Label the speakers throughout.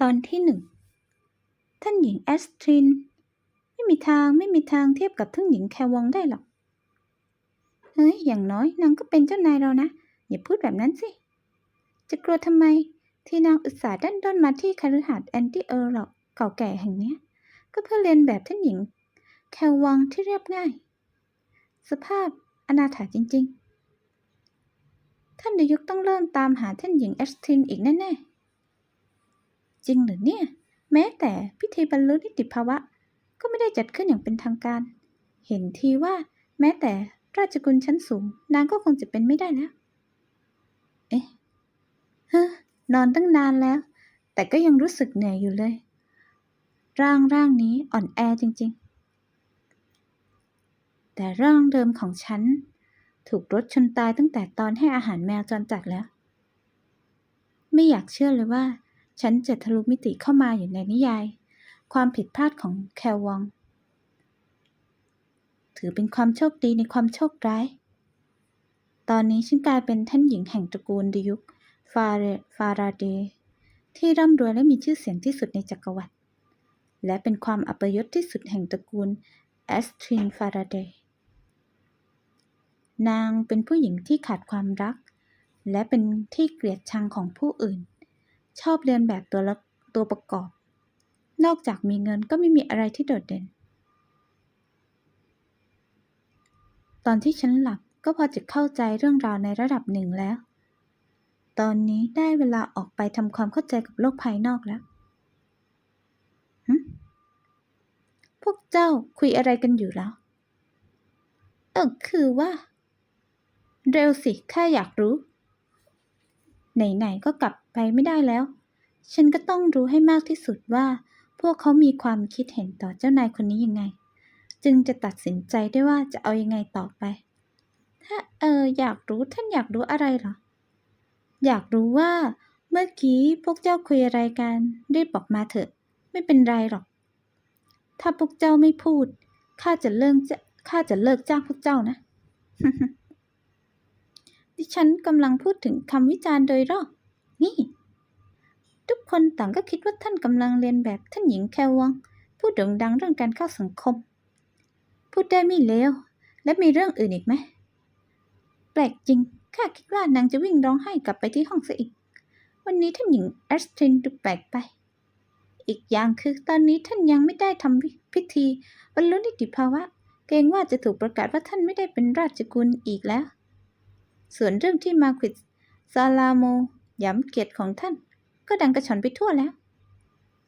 Speaker 1: ตอนที่หนึ่งท่านหญิงแอสทริน ไม่มีทางไม่มีทางเทียบกับท่านหญิงแควองได้หรอก เฮ้ย อย่างน้อยนางก็เป็นเจ้านายเรานะ อย่าพูดแบบนั้นสิ จะกลัวทำไมที่นางอุตส่าห์ดันด้นมาที่คฤหาสน์แอนตี้เออร์หรอกเก่าแก่แห่งเนี้ย ก็เพื่อเรียนแบบท่านหญิง แคววังที่เรียบง่าย สภาพอนาถาจริง ๆ ท่านนายกต้องเริ่มตามหาท่านหญิงแอสทรินอีกแน่ๆ จริงหรือเนี่ย แม้แต่พิธีบรรลุนิติภาวะ ก็ไม่ได้จัดขึ้นอย่างเป็นทางการ เห็นทีว่าแม้แต่ราชกุลชั้นสูง นางก็คงจะเป็นไม่ได้แล้ว เอ๊ะเฮ้อนอนตั้งนานแล้ว แต่ก็ยังรู้สึกเหนื่อยอยู่เลย ร่างร่างนี้อ่อนแอจริง ๆ แต่ร่างเดิมของฉัน ถูกรถชนตายตั้งแต่ตอนให้อาหารแมวจรจัดแล้ว ไม่อยากเชื่อเลยว่า ฉันจะทะลุมิติเข้ามาอยู่ในนิยาย ความผิดพลาดของแคลวอง ถือเป็นความโชคดีในความโชคร้าย ตอนนี้ฉันกลายเป็นท่านหญิงแห่งตระกูลดิยุกฟาเรฟาราเดที่ร่ำรวยและมีชื่อเสียงที่สุดในจักรวรรดิและเป็นความอัปยศที่สุดแห่งตระกูลแอสทรินฟาราเดย์นางเป็นผู้หญิงที่ขาดความรัก และเป็นที่เกลียดชังของผู้อื่น ชอบเรียนแบบตัวละตัวประกอบ นอกจากมีเงินก็ไม่มีอะไรที่โดดเด่น ตอนที่ฉันหลับก็พอจะเข้าใจเรื่องราวในระดับหนึ่งแล้ว ตอนนี้ได้เวลาออกไปทำความเข้าใจกับโลกภายนอกแล้วหึพวกเจ้าคุยอะไรกันอยู่แล้ว เออคือว่า เร็วสิ ข้าอยากรู้ ไหน ๆ ก็กลับ ไปไม่ได้แล้ว ฉันก็ต้องรู้ให้มากที่สุดว่า พวกเขามีความคิดเห็นต่อเจ้านายคนนี้ยังไง จึงจะตัดสินใจได้ว่าจะเอายังไงต่อไป ถ้าเอออยากรู้ท่านอยากรู้อะไรหรอ อยากรู้ว่า เมื่อกี้พวกเจ้าคุยอะไรกันรีบบอกมาเถอะ ไม่เป็นไรหรอก ถ้าพวกเจ้าไม่พูดข้าจะเลิกจะข้าจะเลิกจ้างพวกเจ้านะ ดิฉันกำลังพูดถึงคำวิจารณ์โดยรอบนี่ ทุกคนต่างก็คิดว่าท่านกำลังเรียนแบบท่านหญิงแคลวังพูดโด่งดังเรื่องการเข้าสังคม พูดได้ไม่เลวและมีเรื่องอื่นอีกไหมแปลกจริงข้าคิดว่านางจะวิ่งร้องไห้กลับไปที่ห้องซะอีก วันนี้ท่านหญิงแอสทรินดูแปลกไป อีกอย่างคือตอนนี้ท่านยังไม่ได้ทำพิธีบรรลุนิติภาวะ เกรงว่าจะถูกประกาศว่าท่านไม่ได้เป็นราชกุลอีกแล้ว ส่วนเรื่องที่มาควิดซาลาโมย้ำเกียรติของท่าน ก็ดังกระชอนไปทั่วแล้ว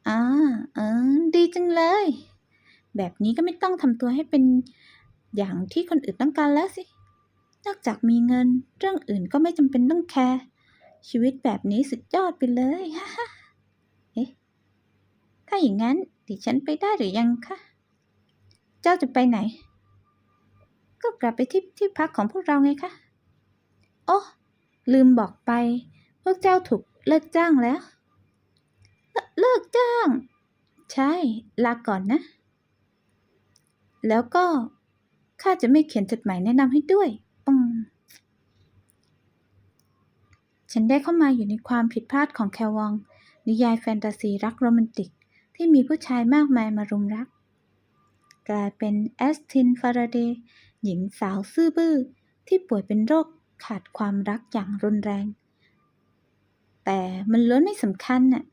Speaker 1: อ่าเออดีจังเลย แบบนี้ก็ไม่ต้องทำตัวให้เป็นอย่างที่คนอื่นต้องการแล้วสิ นอกจากมีเงินเรื่องอื่นก็ไม่จำเป็นต้องแคร์ชีวิตแบบนี้สุดยอดไปเลยฮ่าฮ่าเอ๊ะถ้าอย่างนั้นดิฉันไปได้หรือยังคะ เจ้าจะไปไหน ก็กลับไปที่ที่พักของพวกเราไงคะ โอ้ลืมบอกไป พวกเจ้าถูก เลิกจ้างแล้วเลเลิกจ้าง ใช่ ลาก่อนนะ แล้วก็ข้าจะไม่เขียนจดหมายแนะนำให้ด้วยอืมฉันได้เข้ามาอยู่ในความผิดพลาดของแควอง นิยายแฟนตาซีรักโรแมนติก ที่มีผู้ชายมากมายมารุมรัก กลายเป็นแอสตินฟาราเดย์หญิงสาวซื่อบื้อ ที่ป่วยเป็นโรคขาดความรักอย่างรุนแรง แต่มันล้วนไม่สำคัญน่ะ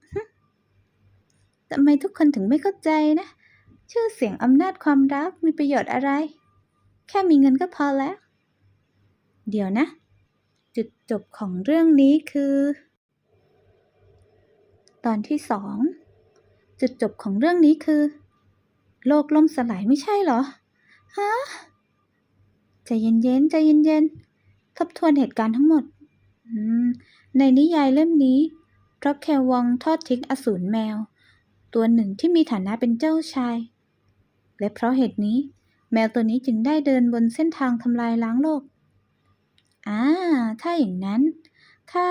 Speaker 1: ทำไมทุกคนถึงไม่เข้าใจนะ ชื่อเสียงอำนาจความรักมีประโยชน์อะไร แค่มีเงินก็พอแล้ว เดี๋ยวนะ จุดจบของเรื่องนี้คือ ตอนที่สองจุดจบของเรื่องนี้คือ โลกล่มสลายไม่ใช่เหรอ ฮะ ใจเย็นๆ ใจเย็นๆ ทบทวนเหตุการณ์ทั้งหมด อืม ในนิยายเล่มนี้พระแคววังทอดทิ้งอสูรแมว ตัวหนึ่งที่มีฐานะเป็นเจ้าชาย และเพราะเหตุนี้ แมวตัวนี้จึงได้เดินบนเส้นทางทำลายล้างโลกอ่าถ้าอย่างนั้น ถ้า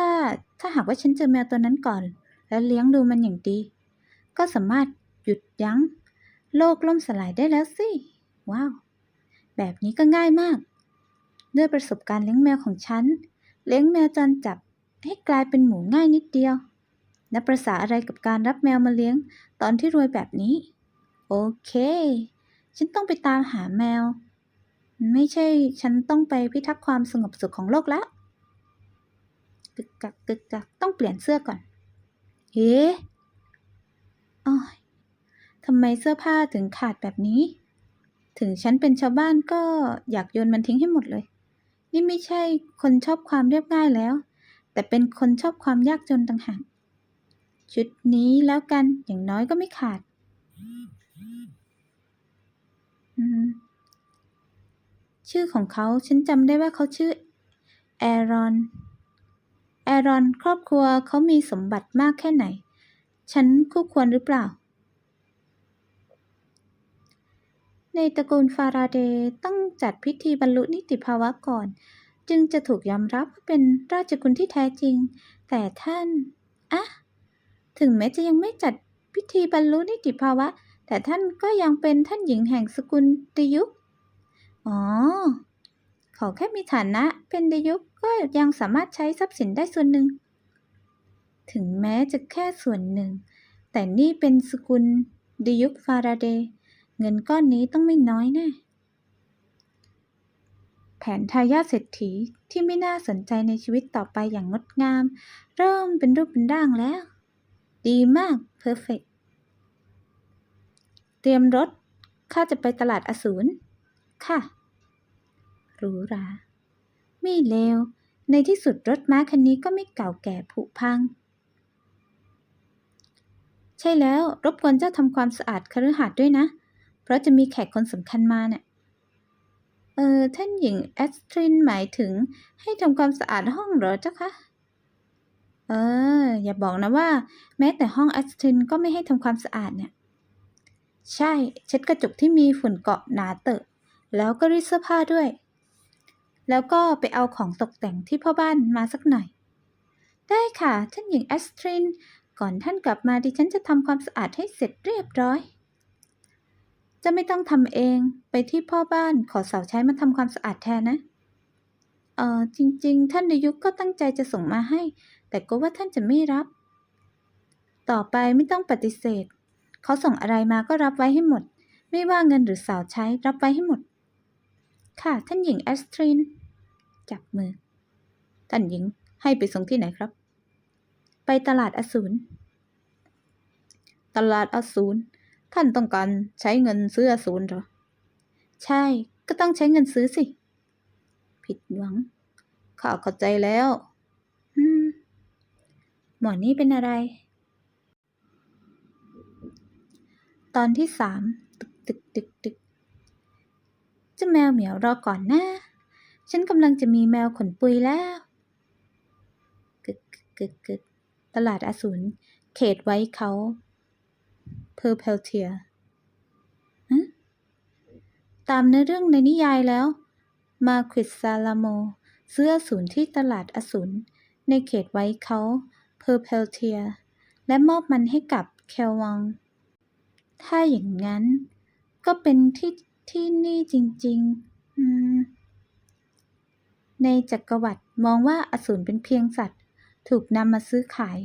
Speaker 1: ถ้าหากว่าฉันเจอแมวตัวนั้นก่อน แล้วเลี้ยงดูมันอย่างดี ก็สามารถหยุดยั้ง โลกล่มสลายได้แล้วสิ ว้าว แบบนี้ก็ง่ายมาก ด้วยประสบการณ์เลี้ยงแมวของฉัน เลี้ยงแมวจรจับ ให้กลายเป็นหมูง่ายนิดเดียว นับประษาอะไรกับการรับแมวมาเลี้ยง ตอนที่รวยแบบนี้ โอเค ฉันต้องไปตามหาแมว ไม่ใช่ฉันต้องไปพิทักษ์ความสงบสุขของโลกแล้วกึกกักกึกกักต้องเปลี่ยนเสื้อก่อน เฮ้อ้อยทำไมเสื้อผ้าถึงขาดแบบนี้ ถึงฉันเป็นชาวบ้านก็อยากโยนมันทิ้งให้หมดเลย นี่ไม่ใช่คนชอบความเรียบง่ายแล้ว แต่เป็นคนชอบความยากจนต่างหาก ชุดนี้แล้วกันอย่างน้อยก็ไม่ขาด ชื่อของเขาฉันจำได้ว่าเขาชื่อแอรอน แอรอนครอบครัวเขามีสมบัติมากแค่ไหน ฉันคู่ควรหรือเปล่า ในตระกูลฟาราเดย์ต้องจัดพิธีบรรลุนิติภาวะก่อน จึงจะถูกยอมรับว่าเป็นราชกุลที่แท้จริง แต่ท่านอะถึงแม้จะยังไม่จัดพิธีบรรลุนิติภาวะ แต่ท่านก็ยังเป็นท่านหญิงแห่งสกุลดยุคอ๋อ ขอแค่มีฐานะเป็นดยุคก็ยังสามารถใช้ทรัพย์สินได้ส่วนหนึ่ง ถึงแม้จะแค่ส่วนหนึ่ง แต่นี่เป็นสกุลดยุคฟาราเดย์เงินก้อนนี้ต้องไม่น้อยแน่ ผนทายาทเศรษฐีที่ไม่น่าสนใจในชีวิตต่อไปอย่างงดงาม เริ่มเป็นรูปเป็นร่างแล้ว ดีมากเพอร์เฟกเตรียมรถ ข้าจะไปตลาดอสูร ค่ะหรูหราไม่เลว ในที่สุดรถม้าคันนี้ก็ไม่เก่าแก่ผุพัง ใช่แล้วรบกวนเจ้าทำความสะอาดคฤหาสน์ด้วยนะ เพราะจะมีแขกคนสำคัญมาเนี่ย เออท่านหญิงแอสตรินหมายถึงให้ทำความสะอาดห้องเหรอเจ้าคะ เออ อย่าบอกนะว่า แม้แต่ห้องแอสตรินก็ไม่ให้ทำความสะอาดเนี่ย ใช่เช็ดกระจกที่มีฝุ่นเกาะหนาเตอะ แล้วก็รีดเสื้อผ้าด้วย แล้วก็ไปเอาของตกแต่งที่พ่อบ้านมาสักหน่อย ได้ค่ะ ท่านหญิงแอสตริน ก่อนท่านกลับมาดิฉันจะทำความสะอาดให้เสร็จเรียบร้อย จะไม่ต้องทำเองไปที่พ่อบ้านขอสาวใช้มาทำความสะอาดแทนนะ เออจริง ๆ ท่านดยุคก็ตั้งใจจะส่งมาให้ แต่ก็ว่าท่านจะไม่รับ ต่อไปไม่ต้องปฏิเสธ เขาส่งอะไรมาก็รับไว้ให้หมด ไม่ว่าเงินหรือสาวใช้รับไว้ให้หมด ค่ะ ท่านหญิงแอสตริน จับมือ ท่านหญิงให้ไปส่งที่ไหนครับ ไปตลาดอสูรตลาดอสูร ท่านต้องการใช้เงินซื้ออสูรเหรอ ใช่ ก็ต้องใช้เงินซื้อสิ ผิดหวัง ข้าเข้าใจแล้ว อืม หมอนี่เป็นอะไร ตอนที่สาม ตึกตึกตึกตึกเจ้าแมวเหมียวรอก่อนนะ ฉันกำลังจะมีแมวขนปุยแล้วกึกกึกกึกกึกตลาดอสูรเขตไว้เขา เพอร์เพลเทียตามเนื้อเรื่องในนิยายแล้ว มาควิดซาลาโมซื้ออสูรที่ตลาดอสูรในเขตไว้เขาเพอร์เพลเทีย และมอบมันให้กับแคลวังถ้าอย่างนั้น ก็เป็นที่ที่นี่จริงๆ ในจักรวรรดิมองว่าอสูรเป็นเพียงสัตว์ ถูกนำมาซื้อขาย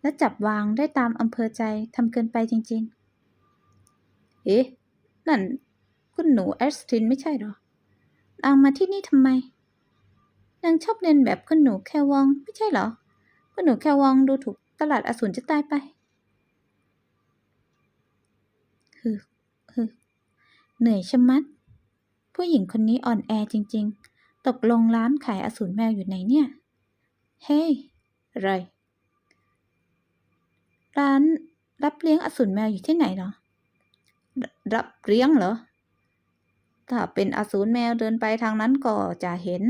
Speaker 1: และจับวางได้ตามอำเภอใจทำเกินไปจริง ๆ เอ๊ะ นั่น คุณหนูแอสตินไม่ใช่หรอนางมาที่นี่ทำไม นางชอบเรียนแบบคุณหนูแคววองไม่ใช่หรอ คุณหนูแคววองดูถูกตลาดอสูรจะตายไปฮึฮึเหนื่อยชะมัด ผู้หญิงคนนี้อ่อนแอจริง ๆ ตกลงร้านขายอสูรแมวอยู่ไหนเนี่ย เฮ้ยอะไรร้านรับเลี้ยงอสูรแมวอยู่ที่ไหนเหรอ รับเลี้ยงเหรอ ถ้าเป็นอสูรแมวเดินไปทางนั้นก็จะเห็น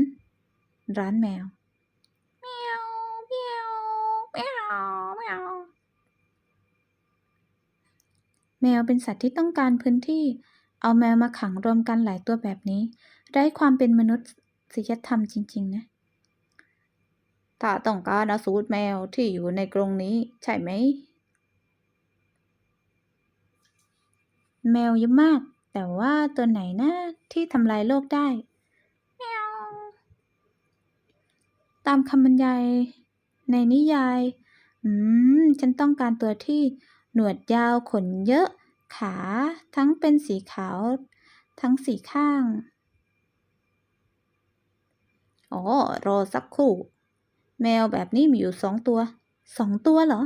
Speaker 1: ร้านแมวเมียวเมียวเมียวเมียวแมวเป็นสัตว์ที่ต้องการพื้นที่ เอาแมวมาขังรวมกันหลายตัวแบบนี้ไร้ความเป็นมนุษยธรรมจริง ๆ นะ ถ้าต้องการอสูรแมวที่อยู่ในกรงนี้ใช่ไหม แมวเยอะมาก แต่ว่าตัวไหนนะที่ทำลายโลกได้แมวตามคำบรรยายในนิยาย อืม ฉันต้องการตัวที่หนวดยาวขนเยอะ ขาทั้งเป็นสีขาว ทั้งสีข้าง อ๋อ รอสักครู่ แมวแบบนี้มีอยู่สองตัว สองตัวเหรอ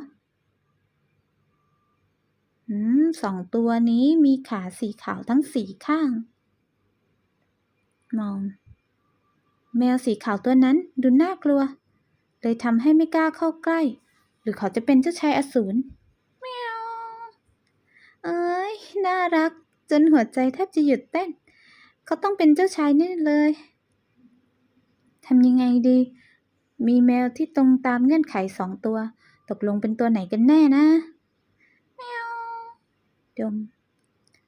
Speaker 1: อืมสองตัวนี้มีขาสีขาวทั้งสี่ข้าง มอง แมวสีขาวตัวนั้นดูน่ากลัว เลยทำให้ไม่กล้าเข้าใกล้ หรือเขาจะเป็นเจ้าชายอสูรแมวเอ้ย น่ารัก จนหัวใจแทบจะหยุดเต้น เขาต้องเป็นเจ้าชายแนี่เลยทำยังไงดี มีแมวที่ตรงตามเงื่อนไขสองตัว ตกลงเป็นตัวไหนกันแน่นะแมว ดม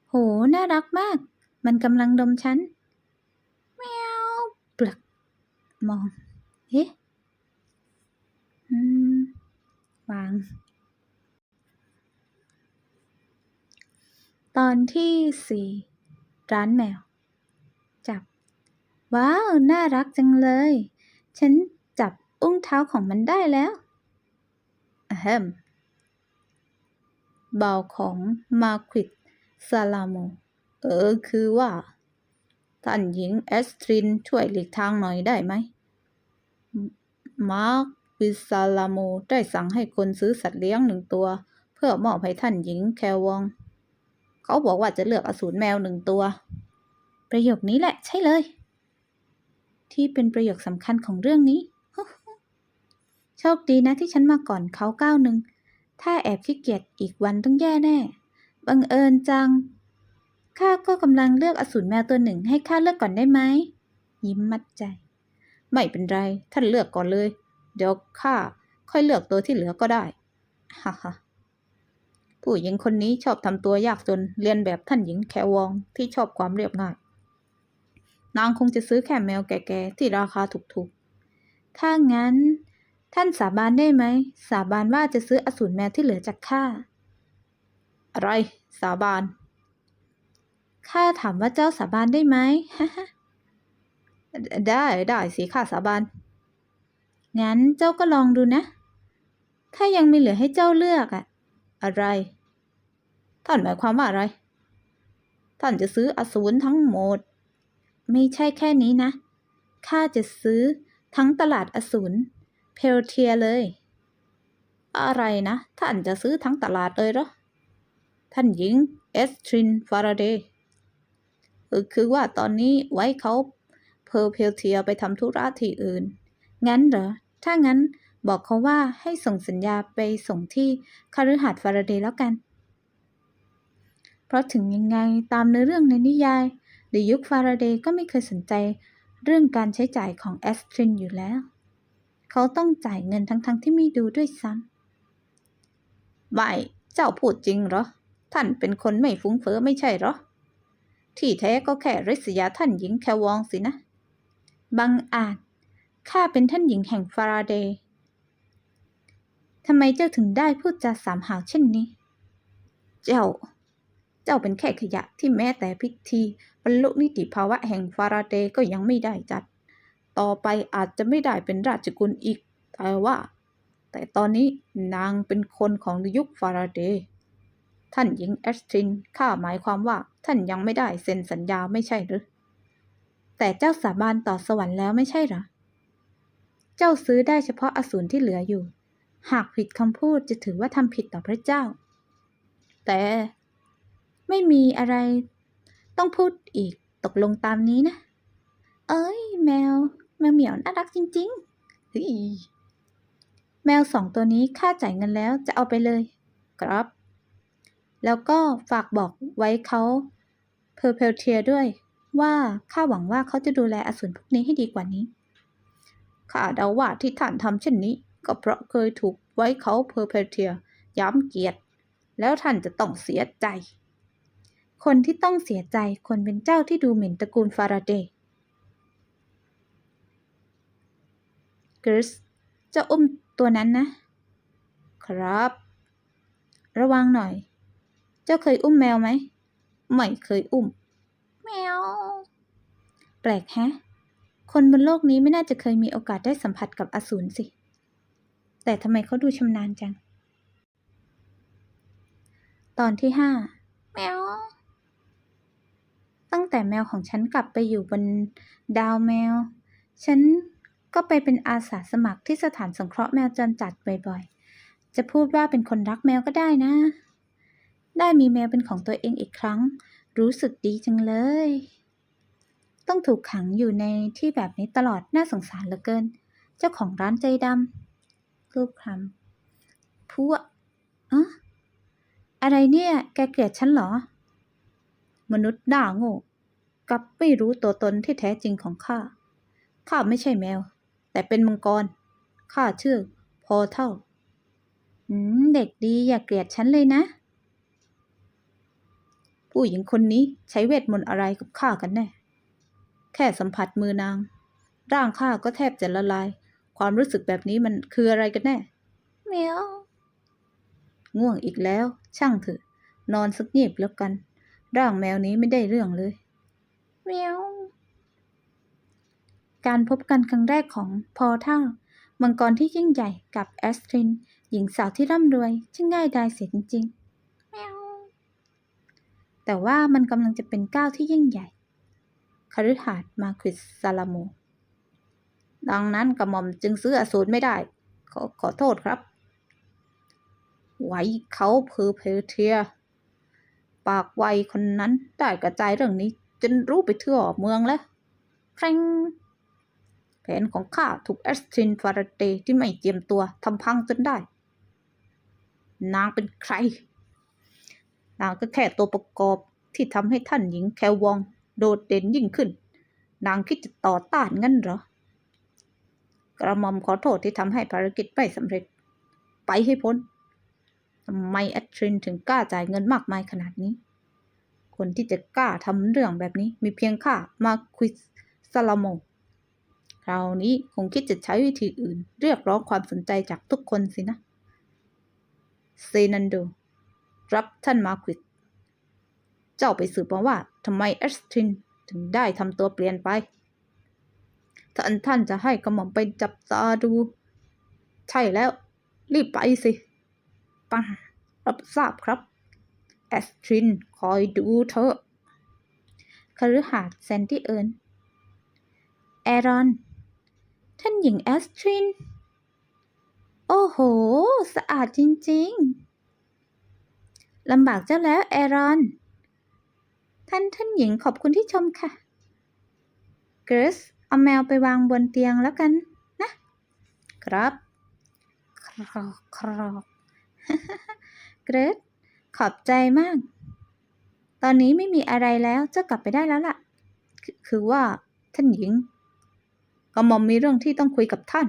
Speaker 1: โห น่ารักมาก มันกำลังดมฉันแมวปลัก มอง เอ๊ะวาง ตอนที่สี่ร้านแมว จับ ว้าว น่ารักจังเลย ฉันจับอุ้งเท้าของมันได้แล้วอะเฮม บาของมาควิดซาลาโม เออ คือว่า ท่านหญิงแอสทรินช่วยหลีกทางหน่อยได้ไหม มาร์ควิซาลาโมได้สั่งให้คนซื้อสัตว์เลี้ยงหนึ่งตัว เพื่อมอบให้ท่านหญิงแควอง เขาบอกว่าจะเลือกอสูรแมวหนึ่งตัว ประโยคนี้แหละใช่เลย ที่เป็นประโยคสำคัญของเรื่องนี้โชคดีนะที่ฉันมาก่อนเขาก้าวหนึ่ง ถ้าแอบขี้เกียจอีกวันต้องแย่แน่ บังเอิญจัง ข้าก็กำลังเลือกอสูรแมวตัวหนึ่งให้ข้าเลือกก่อนได้ไหม ยิ้มมัดใจ ไม่เป็นไร ท่านเลือกก่อนเลย เดี๋ยวข้าค่อยเลือกตัวที่เหลือก็ได้ ฮ่าฮ่าผู้หญิงคนนี้ชอบทำตัวยากจนเรียนแบบท่านหญิงแควองที่ชอบความเรียบง่าย นางคงจะซื้อแค่แมวแก่ๆที่ราคาถูกๆ ถ้างั้น ท่านสาบานได้ไหม สาบานว่าจะซื้ออสูรแมวที่เหลือจากข้า อะไร สาบาน ข้าถามว่าเจ้าสาบานได้ไหม ได้ได้สิข้าสาบาน งั้นเจ้าก็ลองดูนะ ข้ายังมีเหลือให้เจ้าเลือกอะอะไร ท่านหมายความว่าอะไร ท่านจะซื้ออสูรทั้งหมด ไม่ใช่แค่นี้นะ ข้าจะซื้อทั้งตลาดอสูร เพลเทียเลย อะไรนะ ท่านจะซื้อทั้งตลาดเลยเหรอ ท่านหญิงเอสทรินฟาราเดย์เออคือว่าตอนนี้ไว้เขาเพอเพลเทียไปทำธุระที่อื่น งั้นเหรอ ถ้างั้นบอกเขาว่าให้ส่งสัญญาไปส่งที่คฤหาสน์ฟาราเดย์แล้วกัน เพราะถึงยังไงตามเนื้อเรื่องในนิยายในยุคฟาราเดย์ก็ไม่เคยสนใจเรื่องการใช้จ่ายของแอสทรินอยู่แล้ว เขาต้องจ่ายเงินทั้งๆทที่ไม่ดูด้วยซ้ำไม่ เจ้าพูดจริงเหรอ ท่านเป็นคนไม่ฟุ้งเฟ้อไม่ใช่เหรอ ที่แท้ก็แค่ริษยาท่านหญิงแควองสินะ บังอาจ ข้าเป็นท่านหญิงแห่งฟาราเดย์ทำไมเจ้าถึงได้พูดจาสามหาวเช่นนี้ เจ้า เจ้าเป็นแค่ขยะที่แม้แต่พิธีบรรลุนิติภาวะแห่งฟาราเดย์ก็ยังไม่ได้จัด ต่อไปอาจจะไม่ได้เป็นราชกุลอีก แต่ว่า แต่ตอนนี้นางเป็นคนของยุคฟาราเดย์ท่านหญิงแอสทรินข้าหมายความว่าท่านยังไม่ได้เซ็นสัญญาไม่ใช่หรือ แต่เจ้าสาบานต่อสวรรค์แล้วไม่ใช่หรอ เจ้าซื้อได้เฉพาะอสูรที่เหลืออยู่ หากผิดคำพูดจะถือว่าทำผิดต่อพระเจ้า แต่ไม่มีอะไรต้องพูดอีกตกลงตามนี้นะ เอ้ยแมว แมวเหมียวน่ารักจริงๆเฮ้ยแมวสองตัวนี้ค่าจ่ายเงินแล้วจะเอาไปเลยครับ แล้วก็ฝากบอกไว้เขาเพอร์เพลเทียด้วยว่าข้าหวังว่าเขาจะดูแลอสูรพวกนี้ให้ดีกว่านี้ ข้าเดาว่าที่ท่านทำเช่นนี้ ก็เพราะเคยถูกไว้เขาเพอร์เพลเทียย้ำเกียรติ แล้วท่านจะต้องเสียใจ คนที่ต้องเสียใจคนเป็นเจ้าที่ดูหมิ่นตระกูลฟาราเดย์ กริสจะอุ้มตัวนั้นนะ ครับ ระวังหน่อย เจ้าเคยอุ้มแมวไหม ไม่เคยอุ้ม แมว แปลกแฮะ คนบนโลกนี้ไม่น่าจะเคยมีโอกาสได้สัมผัสกับอสูรสิ แต่ทำไมเขาดูชำนาญจัง ตอนที่ห้าแมว ตั้งแต่แมวของฉันกลับไปอยู่บนดาวแมว ฉัน ก็ไปเป็นอาสาสมัครที่สถานสงเคราะห์แมวจรจัดบ่อยๆ จะพูดว่าเป็นคนรักแมวก็ได้นะ ได้มีแมวเป็นของตัวเองอีกครั้ง รู้สึกดีจังเลย ต้องถูกขังอยู่ในที่แบบนี้ตลอดน่าสงสารเหลือเกิน เจ้าของร้านใจดำรูปคำพวกอะอะไรเนี่ย แกเกลียดฉันเหรอ มนุษย์ด่าโง่กับไม่รู้ตัวตนที่แท้จริงของข้า ข้าไม่ใช่แมว แต่เป็นมังกร ข้าชื่อ พอเท่า อืม เด็กดีอย่าเกลียดฉันเลยนะ ผู้หญิงคนนี้ใช้เวทมนต์อะไรกับข้ากันแน่ แค่สัมผัสมือนาง ร่างข้าก็แทบจะละลาย ความรู้สึกแบบนี้มันคืออะไรกันแน่เมียวง่วงอีกแล้ว ช่างเถอะ นอนสักเงียบแล้วกัน ร่างแมวนี้ไม่ได้เรื่องเลยเมียว การพบกันครั้งแรกของพอเท่า มังกรที่ยิ่งใหญ่กับแอสตริน หญิงสาวที่ร่ำรวยช่างง่ายดายเสียจริงๆเมียวแต่ว่ามันกำลังจะเป็นก้าวที่ยิ่งใหญ่คฤหาสน์มาควิสซาลาโมดังนั้นกระหม่อมจึงซื้ออสูรไม่ได้ ขอขอโทษครับ ไว้เขาเพอเพอเทีย ปากไวคนนั้นได้กระจายเรื่องนี้ จนรู้ไปทั่วเมืองแล้วแพรง แผนของข้าถูกแอสตินฟาราเตย์ที่ไม่เจียมตัวทำพังจนได้ นางเป็นใคร นางก็แค่ตัวประกอบที่ทำให้ท่านหญิงแคววองโดดเด่นยิ่งขึ้น นางคิดจะต่อต้านงั้นเหรอ กระหม่อมขอโทษที่ทำให้ภารกิจไม่สำเร็จ ไปให้พ้นทำไมแอตรินถึงกล้าจ่ายเงินมากมายขนาดนี้ คนที่จะกล้าทำเรื่องแบบนี้มีเพียงข้ามาควิสซาลาโม คราวนี้คงคิดจะใช้วิธีอื่น เรียกร้องความสนใจจากทุกคนสินะ เซนันโด รับท่านมาควิสเจ้าไปสืบมาว่าทำไมแอสตินถึงได้ทำตัวเปลี่ยนไปท่านท่านจะให้กระหม่อมไปจับตาดู ใช่แล้ว รีบไปสิ ปัง รับทราบครับ แอสตรินคอยดูเถอะคฤหาสน์แซนตี้เอิร์นแอรอน ท่านหญิงแอสตริน โอ้โห สะอาดจริง ๆลำบากเจ้าแล้วแอรอน ท่านท่านหญิงขอบคุณที่ชมค่ะ เกรซเอาแมวไปวางบนเตียงแล้วกันนะ ครับ ครอกครอกเกรซขอบใจมาก ตอนนี้ไม่มีอะไรแล้วเจ้ากลับไปได้แล้วล่ะ คือว่าท่านหญิง ก็มอมมีเรื่องที่ต้องคุยกับท่าน